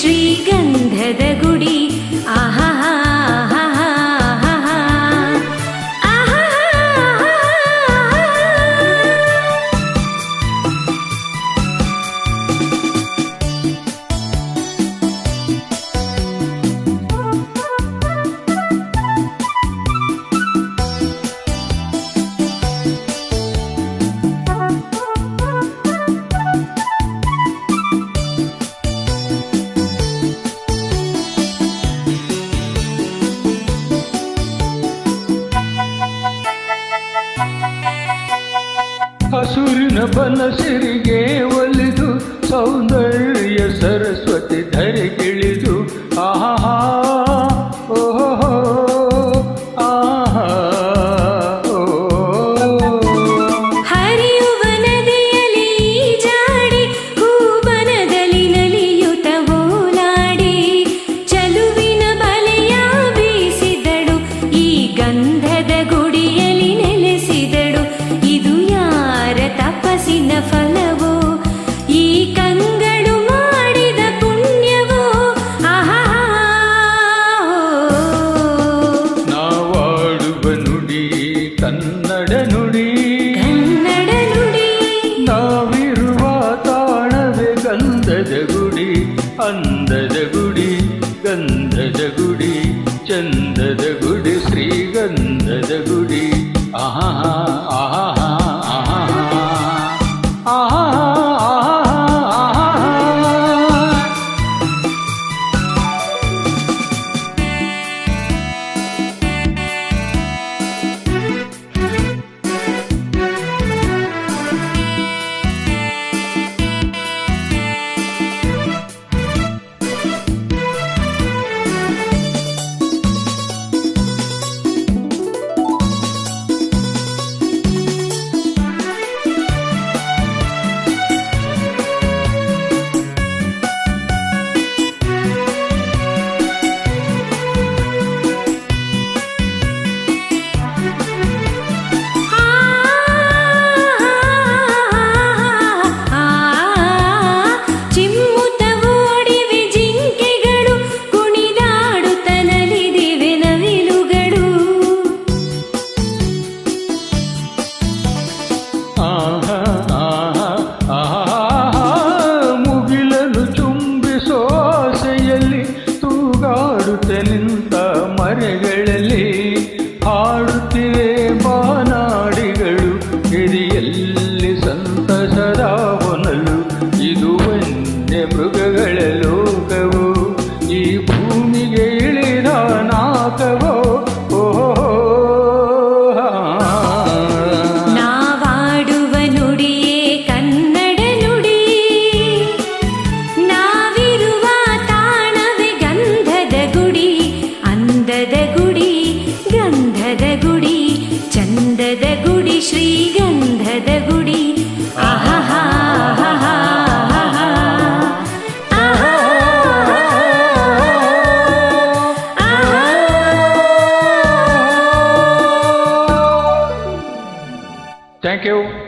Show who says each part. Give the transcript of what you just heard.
Speaker 1: श्रीगन्धदगुडी आहा
Speaker 2: ಹಸುರಿನ ಬನಸಿರಿಗೆ ಒಲಿದು ಸೌಂದರ್ಯ ಸರಸ್ವತಿ ಧರೆಗಿಳಿದು ಕನ್ನಡ ನುಡಿ.
Speaker 1: ಕನ್ನಡ ನುಡಿ.
Speaker 2: ನಾವಿರುವ ತಾಣವೇ ಗಂಧದ ಗುಡಿ ಅಂದದ ಗುಡಿ ಗಂಧದ ಗುಡಿ ಚಂದದ ಗುಡಿ ಶ್ರೀಗಂಧದ ಗುಡಿ. ಆಹಾ ಯುಗಗಳಲ್ಲೂ thank you.